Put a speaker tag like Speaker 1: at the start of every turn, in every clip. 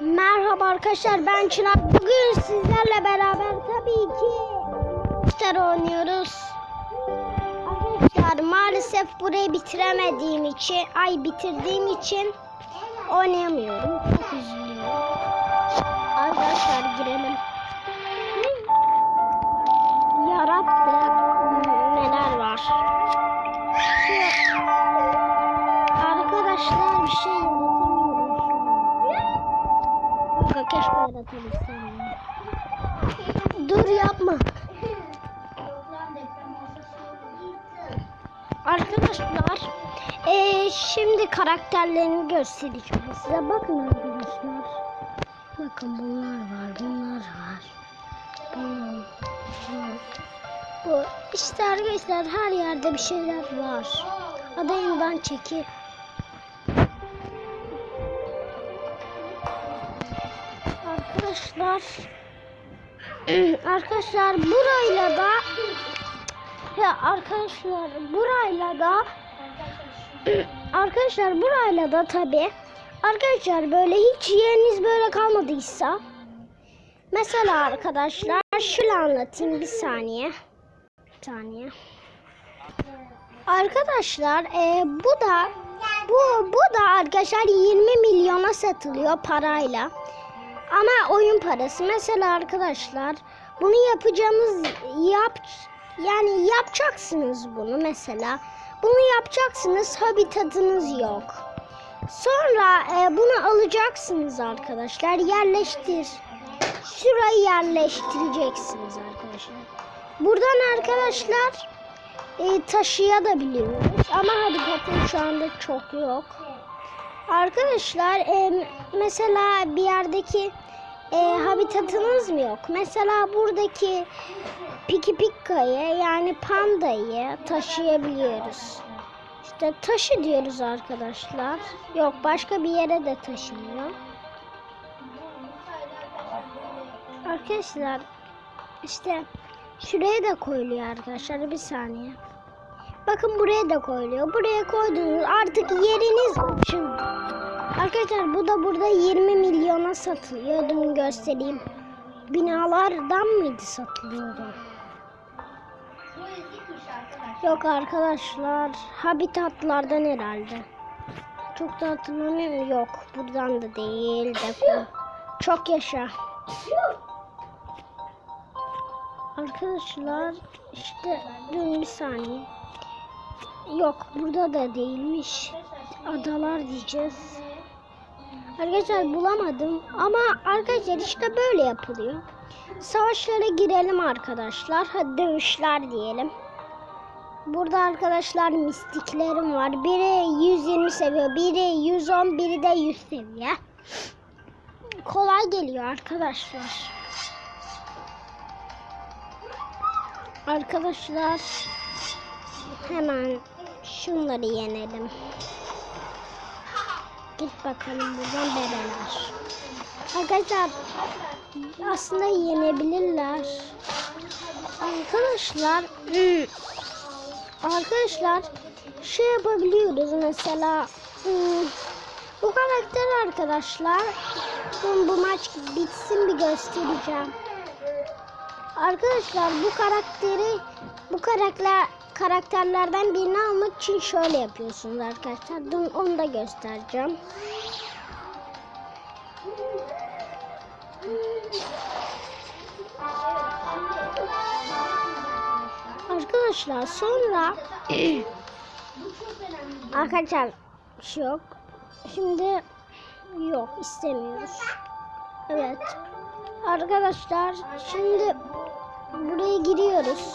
Speaker 1: Merhaba arkadaşlar ben Çınar. Bugün sizlerle beraber tabii ki Monster oynuyoruz. Arkadaşlar maalesef burayı bitiremediğim için, ay bitirdiğim için oynayamıyorum. Çok üzülüyorum. Arkadaşlar girelim. Dur yapma. Arkadaşlar eee, şimdi karakterlerini göstereceğim size. Bakın arkadaşlar. Bakın bunlar var, bunlar var. Bunlar, bunlar. Bu işte arkadaşlar her yerde bir şeyler var. Adayından çekil. Arkadaşlar. Arkadaşlar burayla da ya arkadaşlar burayla da arkadaşlar burayla da tabi arkadaşlar böyle hiç yeriniz böyle kalmadıysa mesela arkadaşlar şöyle anlatayım bir saniye. Bir saniye. Arkadaşlar e, bu da bu bu da arkadaşlar 20 milyona satılıyor parayla ama oyun parası. Mesela arkadaşlar bunu yapacağınız yap yani yapacaksınız bunu mesela. Bunu yapacaksınız habitatınız yok. Sonra e, bunu alacaksınız arkadaşlar. Yerleştir. Şurayı yerleştireceksiniz arkadaşlar. Buradan arkadaşlar e, taşıyabiliyoruz. Ama habitatım şu anda çok yok. Arkadaşlar e, mesela bir yerdeki e, habitatınız mı yok? Mesela buradaki piki pikkayı yani pandayı taşıyabiliyoruz. İşte taşı diyoruz arkadaşlar. Yok başka bir yere de taşımıyor. Arkadaşlar işte şuraya da koyuluyor arkadaşlar bir saniye. Bakın buraya da koyuluyor. Buraya koydunuz artık yeriniz açıldı. Arkadaşlar bu da burada 20 milyona satılıyor. Dur göstereyim. Binalardan mıydı satılıyordu? Yok arkadaşlar. Habitatlardan herhalde. Çok da hatırlamıyorum. Yok buradan da değil. Depo. Çok yaşa. Arkadaşlar işte dur bir saniye. Yok burada da değilmiş. Adalar diyeceğiz. Arkadaşlar bulamadım ama arkadaşlar işte böyle yapılıyor. Savaşlara girelim arkadaşlar. Hadi dövüşler diyelim. Burada arkadaşlar mistiklerim var. Biri 120 seviye, biri 110, biri de 100 seviye. Kolay geliyor arkadaşlar. Arkadaşlar hemen şunları yenelim. Git bakalım buradan bebeler. Arkadaşlar aslında yenebilirler. Arkadaşlar hmm, arkadaşlar şey yapabiliyoruz mesela hmm, bu karakter arkadaşlar bu, bu maç bitsin bir göstereceğim. Arkadaşlar bu karakteri bu karakter karakterlerden birini almak için şöyle yapıyorsunuz arkadaşlar. Dur onu da göstereceğim. Arkadaşlar sonra arkadaşlar şu yok. Şimdi yok istemiyoruz. Evet. Arkadaşlar şimdi buraya giriyoruz.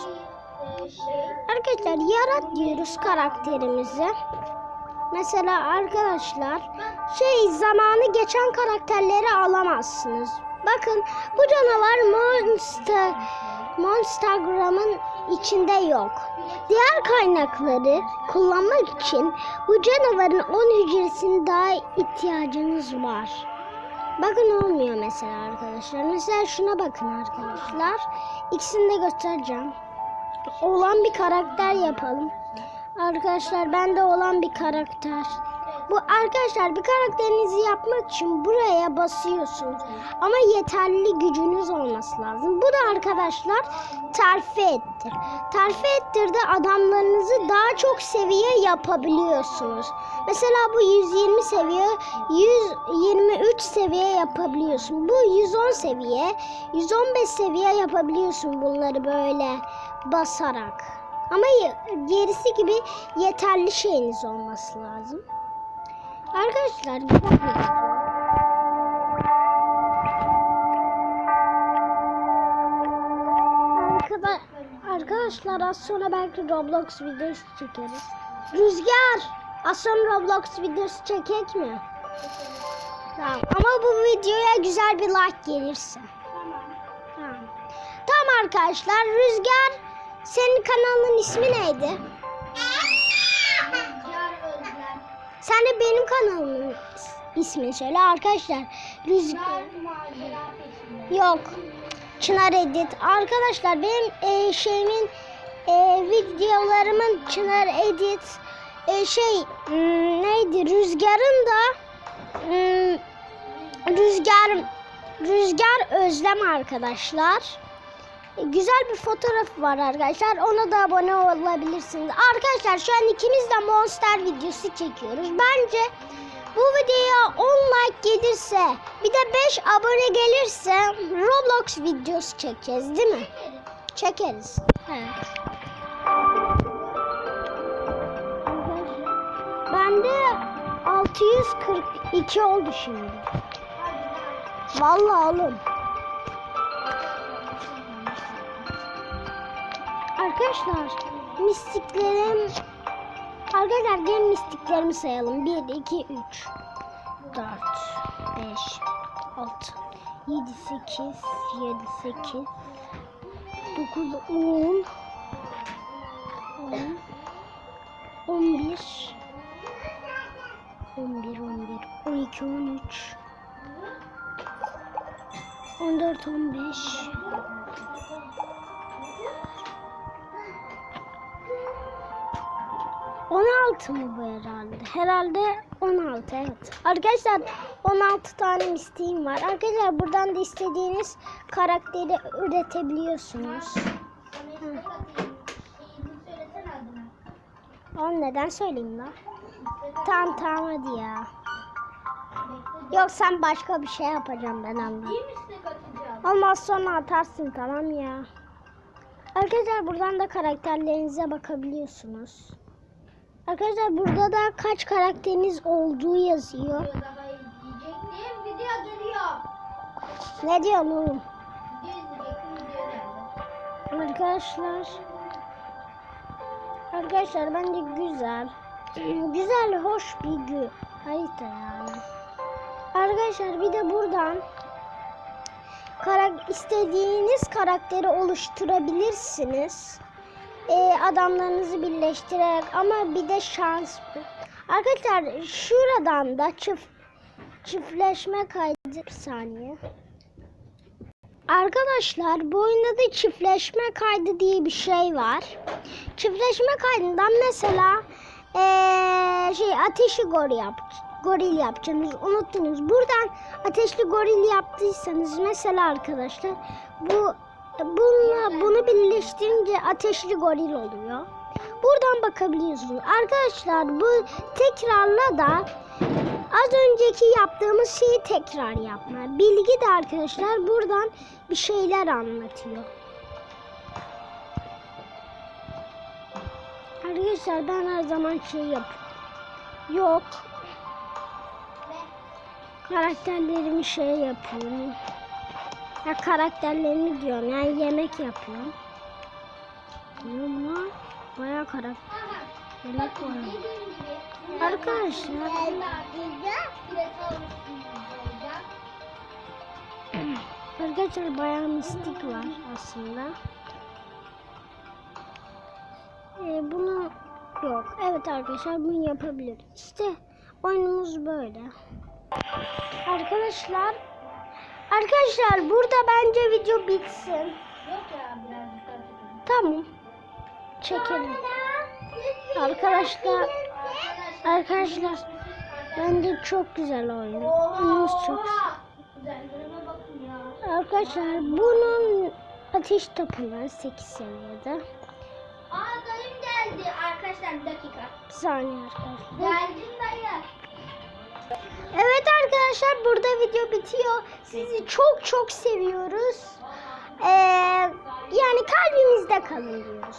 Speaker 1: Arkadaşlar yarat diyoruz karakterimize. Mesela arkadaşlar şey zamanı geçen karakterleri alamazsınız. Bakın bu canavar Monster Monstergram'ın içinde yok. Diğer kaynakları kullanmak için bu canavarın 10 hücresine daha ihtiyacınız var. Bakın olmuyor mesela arkadaşlar. Mesela şuna bakın arkadaşlar. İkisini de göstereceğim. Olan bir karakter yapalım. Arkadaşlar ben de olan bir karakter. Bu arkadaşlar bir karakterinizi yapmak için buraya basıyorsunuz. Ama yeterli gücünüz olması lazım. Bu da arkadaşlar terfi ettir. Terfi ettirde adamlarınızı daha çok seviye yapabiliyorsunuz. Mesela bu 120 seviye, 123 seviye yapabiliyorsun. Bu 110 seviye, 115 seviye yapabiliyorsun bunları böyle basarak. Ama gerisi gibi yeterli şeyiniz olması lazım. Arkadaşlar. Arkada- Arkadaşlar az sonra belki Roblox videosu çekeriz. Rüzgar, az sonra Roblox videosu çekek mi? Tamam. Ama bu videoya güzel bir like gelirse. Tamam. Tamam arkadaşlar. Rüzgar, senin kanalın ismi neydi? Sen de benim kanalımın is- ismini söyle arkadaşlar. Rüzgar. Yok. Çınar Edit. Arkadaşlar benim e, şeyimin e, videolarımın Çınar Edit e, şey hmm, neydi Rüzgar'ın da hmm, Rüzgar Rüzgar Özlem arkadaşlar. Güzel bir fotoğrafı var arkadaşlar. Ona da abone olabilirsiniz. Arkadaşlar şu an ikimiz de Monster videosu çekiyoruz. Bence bu videoya 10 like gelirse bir de 5 abone gelirse Roblox videosu çekeceğiz değil mi? Çekeriz. Evet. Bende 642 oldu şimdi. Vallahi oğlum. Arkadaşlar mistiklerim Arkadaşlar gelin mistiklerimi sayalım. 1, 2, 3, 4, 5, 6, 7, 8, 7, 8, 9, 10, 10, 11, 11, 11, 12, 13, 14, 15, 16 mı bu herhalde? Herhalde 16 evet. Arkadaşlar 16 tane isteğim var. Arkadaşlar buradan da istediğiniz karakteri üretebiliyorsunuz. Onu neden söyleyeyim lan? Tamam tamam hadi ya. Yok sen başka bir şey yapacağım ben anladım. Olmaz sonra atarsın tamam ya. Arkadaşlar buradan da karakterlerinize bakabiliyorsunuz. Arkadaşlar burada da kaç karakteriniz olduğu yazıyor. Ne diyorsun oğlum? Arkadaşlar. Arkadaşlar bence güzel. güzel, hoş bir gü harita yani. Arkadaşlar bir de buradan karak istediğiniz karakteri oluşturabilirsiniz. Ee, adamlarınızı birleştirerek ama bir de şans. Arkadaşlar şuradan da çift çiftleşme kaydı bir saniye. Arkadaşlar bu oyunda da çiftleşme kaydı diye bir şey var. Çiftleşme kaydından mesela eee, şey ateşli goril yap goril yapacaksınız. Unuttunuz. Buradan ateşli goril yaptıysanız mesela arkadaşlar bu bununla bunu birleştirince ateşli goril oluyor. Buradan bakabiliyorsunuz. Arkadaşlar bu tekrarla da Az önceki yaptığımız şeyi tekrar yapma. Bilgi de arkadaşlar buradan bir şeyler anlatıyor. Arkadaşlar ben her zaman şey yap. Yok. Karakterlerimi şey yapıyorum. Ya karakterlerimi diyorum. Yani yemek yapıyorum. Ama bayağı karakter. Yemek var. Arkadaşlar Arkadaşlar bayağı mistik var aslında. Ee, bunu yok. Evet arkadaşlar bunu yapabiliriz. İşte oyunumuz böyle. Arkadaşlar Arkadaşlar burada bence video bitsin.
Speaker 2: Yok ya birazcık daha çekelim.
Speaker 1: Tamam. Çekelim. Arkadaşlar Arkadaşlar Bence çok güzel oyun. Oyunumuz çok güzel. Arkadaşlar bunun ateş tapınağı 8 seviyede.
Speaker 2: Aa dayım geldi. Arkadaşlar bir dakika.
Speaker 1: Bir saniye arkadaşlar.
Speaker 2: Geldim dayı.
Speaker 1: Evet arkadaşlar burada video bitiyor. Sizi çok çok seviyoruz. Ee, yani kalbimizde kalın diyoruz.